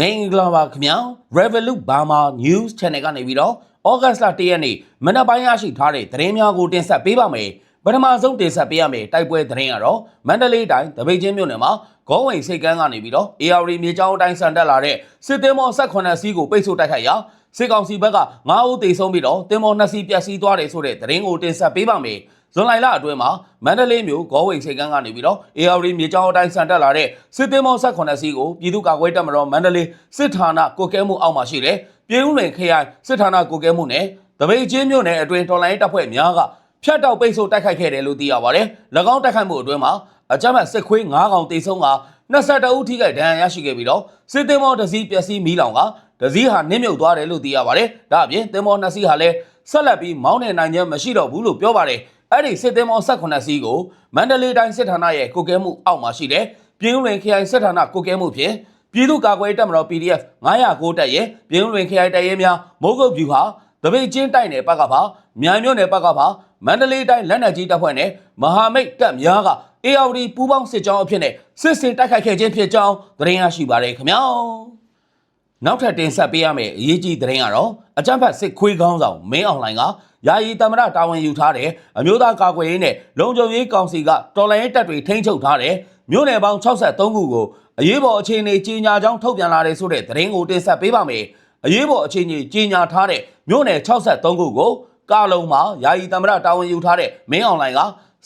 မင်္ဂလာပါခင်ဗျာ Revolut Burma News Channel ကနေပြီးတော့ဩဂတ်စ်လ1ရက်နေ့မနက်ပိုင်းရရှိထားတဲ့သတင်းများကိုတင်ဆက်ပေးပါမယ်ပထမဆုံးတင်ဆက်ပေးရမယ်တိုက်ပွဲသတင်းကတော့မန္တလေးတိုင်းတပိတ်ချင်းမြို့နယ်မှာဂေါဝင်စိတ်ကန်းကနေပြီးတော့ AR မြေချောင်းအတိုင်းဆန်တက်လာတဲ့စစ်သည်မော18စီးကိုပိတ်ဆို့တိုက်ခိုက်ရာစစ်ကောင်စီဘက်က9ဦးသေဆုံးပြီးတော့တင်မော2စီးပျက်စီးသွားတယ်ဆိုတဲ့သတင်းကိုတင်ဆက်ပေးပါမယ် ဇွန်လလအတွင်းမှာမန္တလေးမြို့ဂေါ်ဝိတ်စိတ်ကန်းကနေပြီးတော့ AR မြေကျောင်းအတိုင်းဆန်တက်လာတဲ့စစ်သည်မော18စီးကိုပြည်သူ့ကာကွယ်တပ်မတော်မန္တလေးစစ်ဌာနကိုကဲမှုအောက်မှာရှိတဲ့ပြည်ဦးလွင်ခရိုင်စစ်ဌာနကိုကဲမှုနဲ့တပိတ်ချင်းမြို့နယ်အတွင်းတော်လိုင်းတပ်ဖွဲ့များကဖျက်တောက်ပိတ်ဆို့တိုက်ခိုက်ခဲ့တယ်လို့သိရပါတယ်။၎င်းတိုက်ခိုက်မှုအတွင်းမှာအကြမ်းဖက်စစ်ခွေး9កောင်တေဆုံးက22ဦးထိခိုက်ဒဏ်ရာရရှိခဲ့ပြီးတော့စစ်သည်မောတစ်စီးပျက်စီးမီးလောင်ကတစ်စီးဟာနစ်မြုပ်သွားတယ်လို့သိရပါတယ်။ဒါအပြင်သင်္ဘောနှစ်စီးဟာလည်းဆက်လက်ပြီးမောင်းနေနိုင်ခြင်းမရှိတော့ဘူးလို့ပြောပါတယ်။ အဲ့ဒီစစ်သည်မော18စီးကိုမန္တလေးတိုင်းစစ်ဌာနရဲ့ကိုကဲမှုအောက်မှာရှိတဲ့ပြည်ဦးလွင်ခရိုင်စစ်ဌာနကိုကဲမှုဖြင့်ပြည်သူ့ကာကွယ်တပ်မတော် PDF 909တပ်ရဲ့ပြည်ဦးလွင်ခရိုင်တပ်ရဲများမိုးကုတ်ဗျူဟာတပိတ်ချင်းတိုက်နယ်ဘက်ကပါမြန်မြို့နယ်ဘက်ကပါမန္တလေးတိုင်းလက်နက်ကြီးတပ်ဖွဲ့နဲ့မဟာမိတ်တပ်များက ARD ပူးပေါင်းစစ်ကြောင်းအဖြစ်နဲ့စစ်စင်တိုက်ခိုက်ခဲ့ခြင်းဖြစ်ကြောင်းသတင်းရရှိပါရခင်ဗျာ နောက်ထပ်တင်ဆက်ပေးရမယ့်အရေးကြီးသတင်းကတော့အကြမ်းဖက်စစ်ခွေးကောင်းဆောင်မင်းအောင်လှိုင်ကယာယီတမရတာဝန်ယူထားတဲ့အမျိုးသားကာကွယ်ရေးနဲ့လုံခြုံရေးကောင်စီကတော်လှန်ရေးတပ်တွေထိန်းချုပ်ထားတဲ့မြို့နယ်ပေါင်း63ခုကိုအရေးပေါ်အခြေအနေကြီးညာကြောင်းထုတ်ပြန်လာတဲ့ဆိုတဲ့သတင်းကိုတင်ဆက်ပေးပါမယ်။အရေးပေါ်အခြေအနေကြီးညာထားတဲ့မြို့နယ်63ခုကိုကာလုံးမှာယာယီတမရတာဝန်ယူထားတဲ့မင်းအောင်လှိုင်က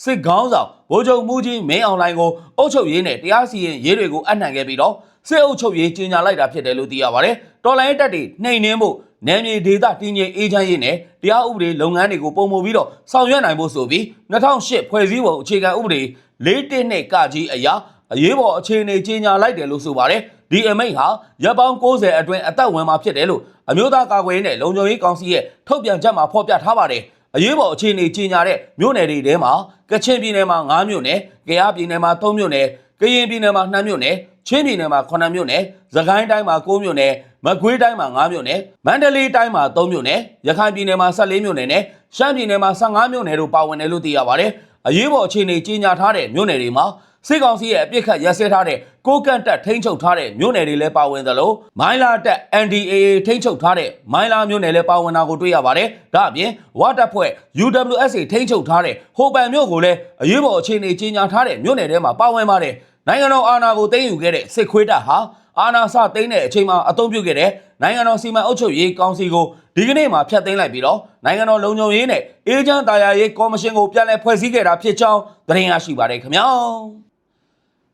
စစ်ကောင်းဆောင်ဗိုလ်ချုပ်မူကြီးမင်းအောင်လှိုင်ကိုအုပ်ချုပ်ရေးနဲ့တရားစီရင်ရေးတွေကိုအနှံခဲ့ပြီးတော့ စစ်အုပ်ချုပ်ရေးကြီးညာလိုက်တာဖြစ်တယ်လို့သိရပါတယ်။တော်လိုင်းတပ်တွေနှိမ်နှင်းဖို့နယ်မြေဒေသတည်ငြိမ်အေးချမ်းရေးနဲ့တရားဥပဒေလုပ်ငန်းတွေကိုပုံမူပြီးတော့ဆောင်ရွက်နိုင်ဖို့ဆိုပြီး2008ဖွဲ့စည်းပုံအခြေခံဥပဒေ၄တစ်နှစ်ကကြီးအရာအရေးပေါ်အခြေအနေကြီးညာလိုက်တယ်လို့ဆိုပါတယ်။ဒီအမိန့်ဟာရပ်ပေါင်း90အတွင်းအသက်ဝင်မှာဖြစ်တယ်လို့အမျိုးသားကာကွယ်ရေးနဲ့လုံခြုံရေးကောင်စီရဲ့ထုတ်ပြန်ချက်မှာဖော်ပြထားပါတယ်။အရေးပေါ်အခြေအနေကြီးညာတဲ့မြို့နယ်တွေထဲမှာကချင်ပြည်နယ်မှာ9မြို့နယ်၊ကယားပြည်နယ်မှာ3မြို့နယ်၊ ကရင်ပြည်နယ်မှာ2မြို့နယ်၊ချင်းပြည်နယ်မှာ9မြို့နယ်၊စကိုင်းတိုင်းမှာ9မြို့နယ်၊မကွေးတိုင်းမှာ9မြို့နယ်၊မန္တလေးတိုင်းမှာ3မြို့နယ်၊ရခိုင်ပြည်နယ်မှာ14မြို့နယ်နဲ့ရှမ်းပြည်နယ်မှာ15မြို့နယ်တို့ပါဝင်တယ်လို့သိရပါတယ်။အရေးပေါ်အခြေအနေကြီးညာထားတဲ့မြို့နယ်တွေမှာစစ်ကောင်စီရဲ့အပြစ်ခတ်ရက်စဲထားတဲ့ကိုကန့်တက်ထိန်းချုပ်ထားတဲ့မြို့နယ်တွေလည်းပါဝင်သလိုမိုင်းလာတက် NDAA ထိန်းချုပ်ထားတဲ့မိုင်းလာမြို့နယ်လည်းပါဝင်တာကိုတွေ့ရပါတယ်။ဒါအပြင်ဝါတပ်ဖွဲ့ UWSA ထိန်းချုပ်ထားတဲ့ဟိုပန်မြို့ကိုလည်းအရေးပေါ်အခြေအနေကြီးညာထားတဲ့မြို့နယ်ထဲမှာပါဝင်ပါတယ်။ နိုင်ငံတော်အာဏာကိုသိမ်းယူခဲ့တဲ့စစ်ခွေးတပ်ဟာအာဏာစသိမ်းတဲ့အချိန်မှာအုံပြုခဲ့တဲ့နိုင်ငံတော်စီမံအုပ်ချုပ်ရေးကောင်စီကိုဒီကနေ့မှဖျက်သိမ်းလိုက်ပြီးတော့နိုင်ငံတော်လုံခြုံရေးနဲ့အေဂျင့်တာယာရေးကော်မရှင်ကိုပြန်လည်ဖွဲ့စည်းခဲ့တာဖြစ်ကြောင်းသတင်းရရှိပါတယ်ခင်ဗျာ။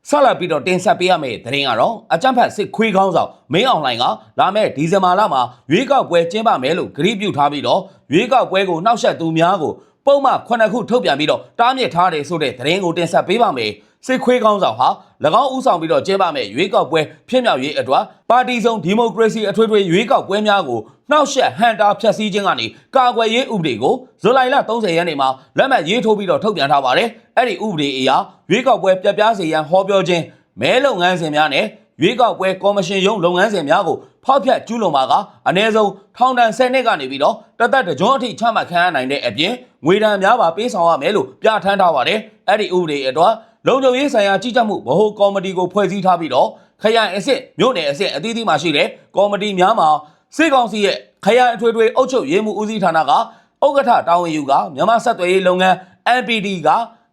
ဆက်လက်ပြီးတော့တင်ဆက်ပေးရမယ့်သတင်းကတော့အကြံဖတ်စစ်ခွေးကောင်းဆောင်မင်းအောင်လှိုင်ကလာမယ့်ဒီဇင်ဘာလမှာရွေးကောက်ပွဲကျင်းပမယ်လို့ကြေညာပြုထားပြီးတော့ရွေးကောက်ပွဲကိုနှောက်ယှက်သူများကို ပုံမှန်ခုနှစ်ခုထုတ်ပြန်ပြီးတော့တားမြစ်ထားတယ်ဆိုတဲ့သတင်းကိုတင်ဆက်ပေးပါမယ်စစ်ခွေးကောင်းဆောင်ဟာ၎င်းဦးဆောင်ပြီးတော့ကျင်းပမယ့်ရွေးကောက်ပွဲဖြစ်မြောက်ရေးအတွက်ပါတီစုံဒီမိုကရေစီအထွေထွေရွေးကောက်ပွဲများကိုနှောက်ယှက်ဟန်တာဖျက်ဆီးခြင်းကနေကာကွယ်ရေးဥပဒေကိုဇူလိုင်လ30ရက်နေ့မှာလက်မှတ်ရေးထိုးပြီးတော့ထုတ်ပြန်ထားပါတယ်။အဲ့ဒီဥပဒေအရရွေးကောက်ပွဲပြပြစေရန်ဟောပြောခြင်းမဲလုပ်ငန်းစဉ်များနဲ့ ရွေးကောက်ပွဲကော်မရှင်ရုံးလုပ်ငန်းစဉ်များကိုဖောက်ဖျက်ကျူးလွန်ပါကအနည်းဆုံးထောင်ဒဏ်10နှစ်ကနေပြီးတော့တသက်တကြွအထိချမှတ်ခံရနိုင်တဲ့အပြင်ငွေဒဏ်များပါပေးဆောင်ရမယ်လို့ပြဋ္ဌာန်းထားပါတယ်။အဲ့ဒီဥပဒေအတွက်လုံခြုံရေးဆိုင်ရာကြီးကြပ်မှုဗဟိုကော်မတီကိုဖွဲ့စည်းထားပြီးတော့ခရိုင်အဆင့်မြို့နယ်အဆင့်အသီးသီးမှာရှိတဲ့ကော်မတီများမှာစစ်ကောင်စီရဲ့ခရိုင်အထွေထွေအုပ်ချုပ်ရေးမှုဦးစီးဌာနကဥက္ကဋ္ဌတာဝန်ယူကမြန်မာဆက်သွယ်ရေးလုပ်ငန်း NPD က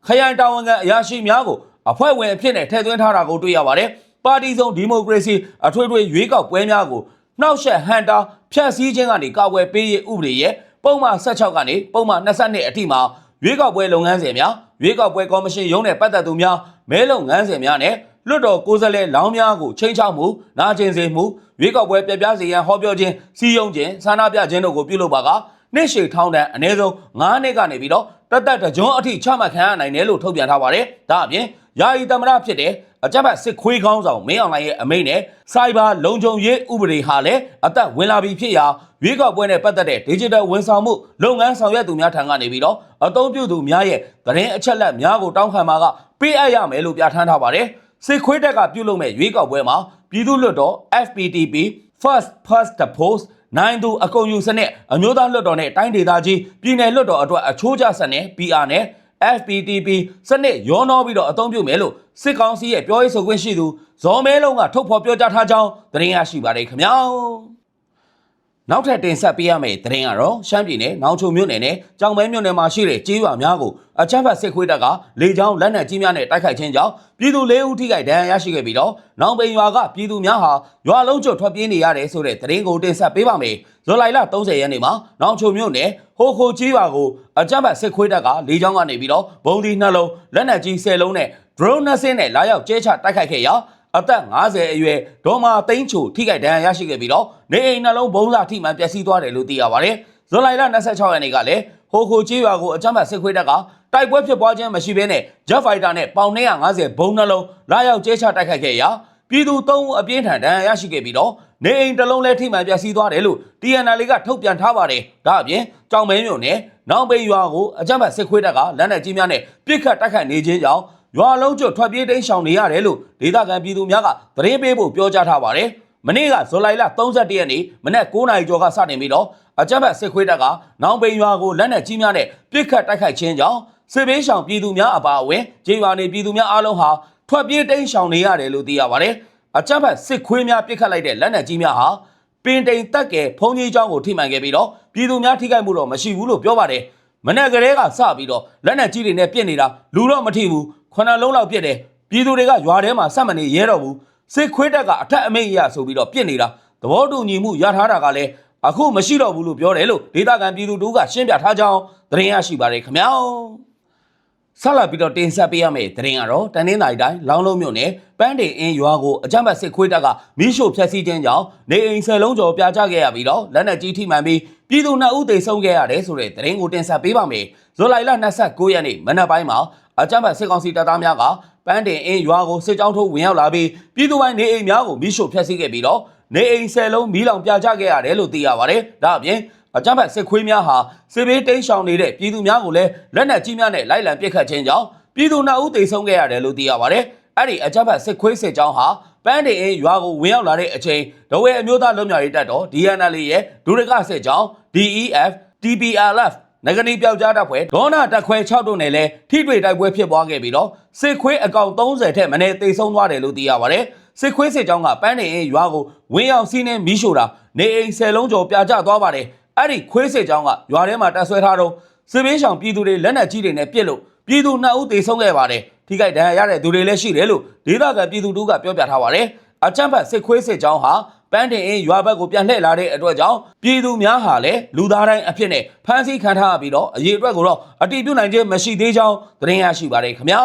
ခရိုင်တာဝန်ခံအရာရှိများကိုအဖွဲ့ဝင်အဖြစ်နဲ့ထည့်သွင်းထားတာကိုတွေ့ရပါတယ်။ ပါတီစုံဒီမိုကရေစီအထွေထွေရွေးကောက်ပွဲများကိုနှောက်ယှက်ဟန်တာဖျက်ဆီးခြင်းကနေကာကွယ်ပေးရေးဥပဒေရဲ့ပုံမှန်16ကနေပုံမှန်22အထိမှာရွေးကောက်ပွဲလုပ်ငန်းစဉ်များရွေးကောက်ပွဲကော်မရှင်ရုံးနဲ့ပတ်သက်သူများမဲလုပ်ငန်းစဉ်များနဲ့လွတ်တော်ကိုယ်စားလှယ်လောင်းများကိုချိန်ချောက်မှုနာကျင်စေမှုရွေးကောက်ပွဲပြပြစေရန်ဟောပြောခြင်းစီယုံခြင်းဆန္ဒပြခြင်းတို့ကိုပြုလုပ်ပါကနှစ်ရှည်ထောင်းတန်းအနည်းဆုံး9နှစ်ကနေပြီးတော့တသက်တကြွအထိချမှတ်ခံရနိုင်တယ်လို့ထုတ်ပြန်ထားပါတယ်။ဒါအပြင် ယာယီသမရဖြစ်တဲ့အကြမ်းဖက်စစ်ခွေးကောင်းဆောင်မင်းအောင်လှိုင်ရဲ့အမိန့်နဲ့စိုက်ဘာလုံခြုံရေးဥပဒေဟာလည်းအသက်ဝင်လာပြီဖြစ်ရာရွေးကောက်ပွဲနဲ့ပတ်သက်တဲ့ digital ဝန်ဆောင်မှုလုပ်ငန်းဆောင်ရွက်သူများထံကနေပြီးတော့အသုံးပြုသူများရဲ့သတင်းအချက်အလက်များကိုတောင်းခံမှာကပေးအပ်ရမယ်လို့ပြဋ္ဌာန်းထားပါတယ်စစ်ခွေးတက်ကပြုလုပ်မဲ့ရွေးကောက်ပွဲမှာပြည်သူ့လွှတ်တော် FPTP First Past the Post နိုင်သူအကုန်ယူစနစ်အမျိုးသားလွှတ်တော်နဲ့တိုင်းဒေသကြီးပြည်နယ်လွှတ်တော်အတွက်အချိုးကျစနစ် PR နဲ့ FPTP စနစ်ရောနှောပြီးတော့အသုံးပြုမယ်လို့စစ်ကောင်စီရဲ့ပြောရေးဆိုခွင့်ရှိသူဇော်မဲလုံးကထုတ်ဖော်ပြောကြားထားကြောင်းသတင်းရရှိပါတယ်ခင်ဗျာ နောက်ထပ်တင်ဆက်ပေးရမယ့်သတင်းကတော့ရှမ်းပြည်နယ်နောင်ချုံမြို့နယ်နဲ့ကြောင်မဲမြို့နယ်မှာရှိတဲ့ကျေးရွာများကိုအကြမ်းဖက်စစ်ခွေးတပ်ကလေကြောင်းလက်နက်ကြီးများနဲ့တိုက်ခိုက်ခြင်းကြောင့်ပြည်သူ၄ဦးထိခိုက်ဒဏ်ရာရရှိခဲ့ပြီးတော့နောင်ပိန်ရွာကပြည်သူများဟာရွာလုံးကျွတ်ထွက်ပြေးနေရတယ်ဆိုတဲ့သတင်းကိုတင်ဆက်ပေးပါမယ်။ဇွန်လ30ရက်နေ့မှာနောင်ချုံမြို့နယ်ဟိုခိုကျေးရွာကိုအကြမ်းဖက်စစ်ခွေးတပ်ကလေကြောင်းကနေပြီးတော့ဘုံဒီနှလုံးလက်နက်ကြီး10လုံးနဲ့ drone နှစ်စင်းနဲ့လာရောက်ကျဲချတိုက်ခိုက်ခဲ့ရာ အသက်50အရွယ်ဒေါ်မာသိန်းချိုထိခိုက်ဒဏ်ရာရရှိခဲ့ပြီးတော့နေအိမ်နှလုံးဘုံလာထိမှန်ပျက်စီးသွားတယ်လို့သိရပါတယ်။ဇွန်လ26ရက်နေ့ကလည်းဟိုခိုကြီးရွာကိုအကြမ်းဖက်စစ်ခွေးတပ်ကတိုက်ပွဲဖြစ်ပွားခြင်းမရှိဘဲနဲ့ Jet Fighter နဲ့ပေါင်250ဘုံနှလုံးလာရောက်ကျဲချတိုက်ခိုက်ခဲ့ရာပြည်သူ3ဦးအပြင်းထန်ဒဏ်ရာရရှိခဲ့ပြီးတော့နေအိမ်တစ်လုံးလည်းထိမှန်ပျက်စီးသွားတယ်လို့ TNL ကထုတ်ပြန်ထားပါတယ်။ဒါအပြင်ကြောင်မဲမြို့နယ်နောင်ပိန်ရွာကိုအကြမ်းဖက်စစ်ခွေးတပ်ကလက်နက်ကြီးများနဲ့ပစ်ခတ်တိုက်ခိုက်နေခြင်းကြောင့် ရွာလုံးကျွတ်ထွက်ပြေးတိမ်းရှောင်နေရတယ်လို့ဒေသခံပြည်သူများကသတင်းပေးဖို့ပြောကြားထားပါတယ်။မနေ့ကဇူလိုင်လ31ရက်နေ့မနက်9:00နာရီကျော်ကစတင်ပြီးတော့အကြမ်းဖက်စစ်ခွေးတပ်ကနောင်ပိန်ရွာကိုလက်နက်ကြီးများနဲ့ပစ်ခတ်တိုက်ခိုက်ခြင်းကြောင့်စစ်ဘေးရှောင်ပြည်သူများအပါအဝင်ကျေးရွာနေပြည်သူများအားလုံးဟာထွက်ပြေးတိမ်းရှောင်နေရတယ်လို့သိရပါတယ်။အကြမ်းဖက်စစ်ခွေးများပစ်ခတ်လိုက်တဲ့လက်နက်ကြီးများဟာပင်တိန်တက်ကဲဖုံကြီးကျောင်းကိုထိမှန်ခဲ့ပြီးတော့ပြည်သူများထိခိုက်မှုတော့မရှိဘူးလို့ပြောပါတယ်။မနေ့ကလေးကစပြီးတော့လက်နက်ကြီးတွေနဲ့ပြစ်နေတာလူတော့မထိဘူး ခုနှစ်လုံးလောက်ပြစ်တယ်ပြည်သူတွေကရွာထဲမှာစက်မနေရဲတော့ဘူးစစ်ခွေးတက်ကအထက်အမိတ်ရဆိုပြီးတော့ပြစ်နေတာသဘောတူညီမှုရထားတာကလည်းအခုမရှိတော့ဘူးလို့ပြောတယ်လို့ဒေသခံပြည်သူတို့ကရှင်းပြထားကြောင်းသတင်းရရှိပါတယ်ခင်ဗျာ ဆက်လက်ပြီးတော့တင်ဆက်ပေးရမယ့်သတင်းကတော့တနင်္လာရီတိုင်းလောင်းလုံးမြို့နယ်ပန်းတင်အင်းရွာကိုအကြမ်းဖက်စစ်ခွေးတပ်ကမီးရှို့ဖျက်ဆီးခြင်းကြောင့်နေအိမ်ဆယ်လုံးကျော်ပြာကျခဲ့ရပြီးတော့လက်နက်ကြီးထိမှန်ပြီးပြည်သူနှစ်ဦးသေဆုံးခဲ့ရတယ်ဆိုတဲ့သတင်းကိုတင်ဆက်ပေးပါမယ်။ဇူလိုင်လ29ရက်နေ့မနက်ပိုင်းမှာအကြမ်းဖက်စစ်ကောင်စီတပ်သားများကပန်းတင်အင်းရွာကိုစစ်ကြောင်းထိုးဝင်ရောက်လာပြီးပြည်သူပိုင်းနေအိမ်များကိုမီးရှို့ဖျက်ဆီးခဲ့ပြီးတော့နေအိမ်ဆယ်လုံးမီးလောင်ပြာကျခဲ့ရတယ်လို့သိရပါတယ်။ဒါအပြင် အကြမ်းဖက်စစ်ခွေးများဟာစစ်ဘေးတိမ်းရှောင်နေတဲ့ပြည်သူများကိုလည်းလက်နက်ကြီးများနဲ့လိုက်လံပစ်ခတ်ခြင်းကြောင့်ပြည်သူနှစ်ဦးသေဆုံးခဲ့ရတယ်လို့သိရပါတယ်။အဲ့ဒီအကြမ်းဖက်စစ်ခွေးစစ်ကြောင်းဟာပန်းတင်အင်းရွာကိုဝင်ရောက်လာတဲ့အချိန်ဒဝဲအမျိုးသားလွတ်မြောက်ရေးတပ်တော် DNL ရဲ့ဒုရကစစ်ကြောင်း DEF TPLF နဂနီပြောက်ကြားတပ်ဖွဲ့ဒေါနာတက်ခွဲ6တို့နဲ့လည်းထိတွေ့တိုက်ပွဲဖြစ်ပွားခဲ့ပြီးတော့စစ်ခွေးအကောင်30ထက်မနည်းသေဆုံးသွားတယ်လို့သိရပါတယ်။စစ်ခွေးစစ်ကြောင်းကပန်းနေအင်းရွာကိုဝင်းရောက်စီးနှင်းမီးရှို့တာနေအိမ်ဆယ်လုံးကျော်ပြာကျသွားပါတယ်။ အဲ့ဒီခွေးစစ်ကြောင်းကရွာထဲမှာတပ်ဆွဲထားတော့စစ်ဘေးရှောင်ပြည်သူတွေလက်နက်ကြီးတွေနဲ့ပစ်လို့ပြည်သူ2ဦးသေဆုံးခဲ့ပါတယ်။ထိခိုက်ဒဏ်ရာရတဲ့သူတွေလည်းရှိတယ်လို့ဒေသခံပြည်သူတို့ကပြောပြထားပါတယ်။အကြမ်းဖက်စစ်ခွေးစစ်ကြောင်းဟာပန်းတင်အင်းရွာဘက်ကိုပြန်လှည့်လာတဲ့အတွက်ကြောင့်ပြည်သူများဟာလည်းလူသားတိုင်းအဖြစ်နဲ့ဖမ်းဆီးခံထားရပြီးတော့အရေးအတွက်ကိုတော့အတိပြုနိုင်ခြင်းမရှိသေးကြောင်းသတင်းရရှိပါတယ်ခင်ဗျာ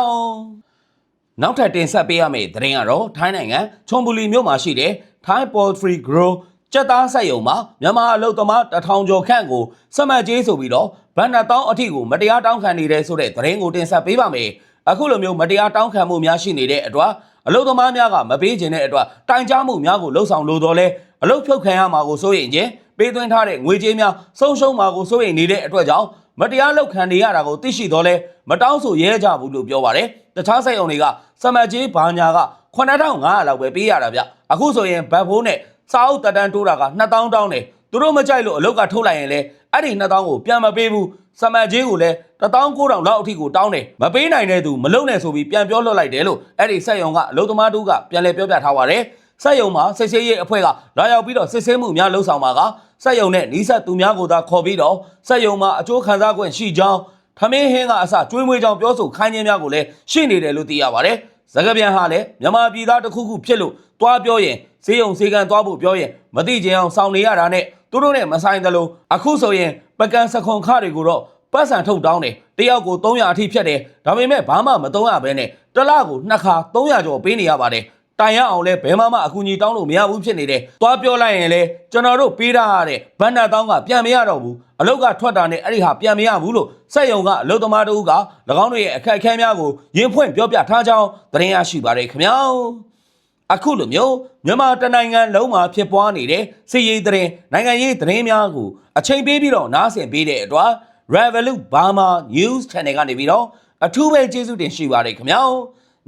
နောက်ထပ်တင်ဆက်ပေးရမယ့်သတင်းကတော့ထိုင်းနိုင်ငံချွန်ဘူလီမြို့မှာရှိတဲ့ Thai Poultry Grow ကြက်သားဆက်ယုံမှာမြန်မာအလုပ်သမားတထောင်ကျော်ခန့်ကိုစမတ်ကြီးဆိုပြီးတော့ဗန်နတောင်းအထိကိုမတရားတောင်းခံနေတဲ့ဆိုတဲ့သတင်းကိုတင်ဆက်ပေးပါမယ်အခုလိုမျိုးမတရားတောင်းခံမှုများရှိနေတဲ့အတွက်အလုသမားများကမပေးခြင်းတဲ့အတွက်တိုင်ကြားမှုများကိုလှုံ့ဆော်လို့တော့လဲအလုဖြုတ်ခံရမှာကိုစိုးရိမ်ခြင်းပေးသွင်းထားတဲ့ငွေကြေးများဆုံးရှုံးမှာကိုစိုးရိမ်နေတဲ့အတွက်ကြောင့်မတရားလုပ်ခံနေရတာကိုသိရှိတော့လဲမတောင်းဆိုရဲကြဘူးလို့ပြောပါတယ်တခြားစိတ်အောင်တွေကစမတ်ကြီးဘာညာက9500လောက်ပဲပေးရတာဗျအခုဆိုရင်ဘတ်ဖိုးနဲ့ စာအုပ်တက်တန်းတိုးတာက2000တောင်းတယ်သူတို့မကြိုက်လို့အလုတ်ကထုတ်လိုက်ရင်လဲအဲ့ဒီ2000ကိုပြန်မပေးဘူးစမတ်ကြီးကိုလည်း19000လောက်အထိကိုတောင်းတယ်မပေးနိုင်တဲ့သူမလုံနဲ့ဆိုပြီးပြန်ပြောလွှတ်လိုက်တယ်လို့အဲ့ဒီစက်ယုံကအလုတ်သမားတို့ကပြန်လဲပြောပြထားပါတယ်စက်ယုံမှာစစ်ဆေးရေးအဖွဲ့ကလာရောက်ပြီးတော့စစ်ဆေးမှုများလှုပ်ဆောင်ပါကစက်ယုံနဲ့နီးစပ်သူများကိုသာခေါ်ပြီးတော့စက်ယုံမှာအကျိုးခံစား권ရှိကြောင်းထမင်းဟင်းကအစကျွေးမွေးကြောင်းပြောဆိုခိုင်းခြင်းများကိုလည်းရှင်းနေတယ်လို့သိရပါတယ်။ ဇကပြန်ဟာလည်းမြန်မာပြည်သားတစ်ခုခုဖြစ်လို့တွားပြောရင်ဈေးုံဈေးကန်တွားဖို့ပြောရင်မသိချင်အောင်စောင့်နေရတာနဲ့သူတို့နဲ့မဆိုင်သလိုအခုဆိုရင်ပကံစခွန်ခတွေကိုတော့ပတ်စံထုတ်တောင်းတယ်တယောက်ကို300အထိဖြတ်တယ်ဒါပေမဲ့ဘာမှမ300ပဲနဲ့တစ်လကိုနှစ်ခါ300ကျော်ပေးနေရပါတယ် တိုင်ရအောင်လဲဘယ်မှမအကူအညီတောင်းလို့မရဘူးဖြစ်နေတယ်။သွားပြောလိုက်ရင်လဲကျွန်တော်တို့ပေးထားရတဲ့ဘန္နာတောင်းကပြန်မရတော့ဘူး။အလုတ်ကထွက်တာနဲ့အဲ့ဒီဟာပြန်မရဘူးလို့စက်ယုံကအလုတ်သမားတို့က၎င်းတို့ရဲ့အခက်အခဲများကိုရင်းဖွင့်ပြောပြထားကြောင်းသတင်းရရှိပါတယ်ခင်ဗျာ။အခုလိုမျိုးမြန်မာတနိုင်ငံလုံးမှာဖြစ်ပွားနေတဲ့စစ်ရေးသတင်းနိုင်ငံရေးသတင်းများကိုအချိန်ပေးပြီးတော့နားဆင်ပေးတဲ့အတွက် Revolut Burma News Channel ကနေပြီးတော့အထူးပဲကျေးဇူးတင်ရှိပါတယ်ခင်ဗျာ